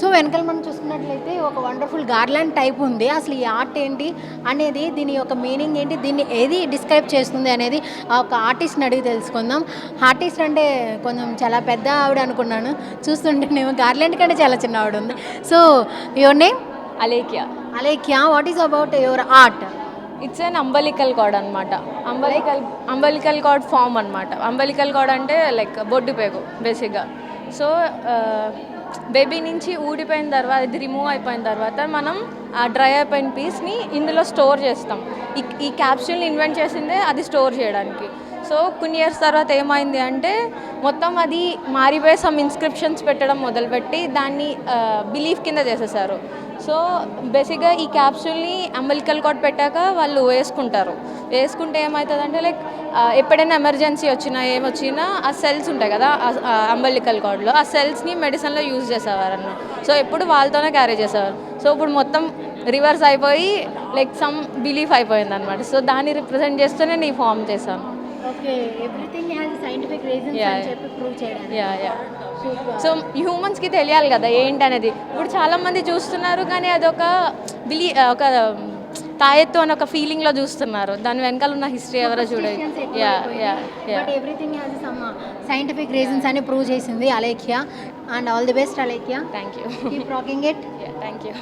So వెనకాల మనం చూసుకున్నట్లయితే ఒక వండర్ఫుల్ గార్లాండ్ టైప్ ఉంది. అసలు ఈ ఆర్ట్ ఏంటి అనేది దీని యొక్క మీనింగ్ ఏంటి దీన్ని ఏది డిస్క్రైబ్ చేస్తుంది అనేది ఆ ఒక ఆర్టిస్ట్ని అడిగి తెలుసుకుందాం. ఆర్టిస్ట్ అంటే కొంచెం చాలా పెద్ద ఆవిడ అనుకున్నాను. చూస్తుంటేనేమో గార్లాండ్ కంటే చాలా చిన్న ఆవిడ ఉంది. So your name Alekhya. Alekhya what is about your art it's an umbilical cord అనమాట అంబలికల్ అంబలికల్ కార్డ్ ఫామ్ అనమాట అంబలికల్ కార్డ్ అంటే లైక్ బొడ్డు పేగు బేసిక్గా సో బేబీ నుంచి ఊడిపోయిన తర్వాత ఇది రిమూవ్ అయిపోయిన తర్వాత మనం ఆ డ్రై అయిపోయిన పీస్ని ఇందులో స్టోర్ చేస్తాం. ఈ ఈ క్యాప్సూల్ని ఇన్వెంట్ చేసిందే అది స్టోర్ చేయడానికి. సో కొన్ని ఇయర్స్ తర్వాత ఏమైంది అంటే మొత్తం అది మారిపోయి సమ్ ఇన్స్క్రిప్షన్స్ పెట్టడం మొదలుపెట్టి దాన్ని బిలీఫ్ కింద చేసేసారు. సో బేసిక్గా ఈ క్యాప్సూల్ని అంబలికల్ కోట్ పెట్టాక వాళ్ళు వేసుకుంటారు. వేసుకుంటే ఏమవుతుందంటే లైక్ ఎప్పుడైనా ఎమర్జెన్సీ వచ్చినా ఏమొచ్చినా ఆ సెల్స్ ఉంటాయి కదా అంబలికల్ కార్డ్లో ఆ సెల్స్ని మెడిసిన్లో యూజ్ చేసేవారు అన్న సో ఎప్పుడు వాళ్ళతోనే క్యారీ చేసేవారు. సో ఇప్పుడు మొత్తం రివర్స్ అయిపోయి లైక్ సమ్ బిలీఫ్ అయిపోయింది అనమాట సో దాన్ని రిప్రజెంట్ చేస్తూ నేను ఈ ఫామ్ చేశాను. సో హ్యూమన్స్కి తెలియాలి కదా ఏంటి అనేది ఇప్పుడు చాలామంది చూస్తున్నారు కానీ అదొక బిలీ ఒక తాయెత్తు అని ఒక ఫీలింగ్లో చూస్తున్నారు. దాని వెనకాల ఉన్న హిస్టరీ ఎవరో చూడదు yeah yeah everything has some scientific reasons అని ప్రూవ్ చేసింది Alekhya. And all the best Alekhya. Thank you keep rocking it thank you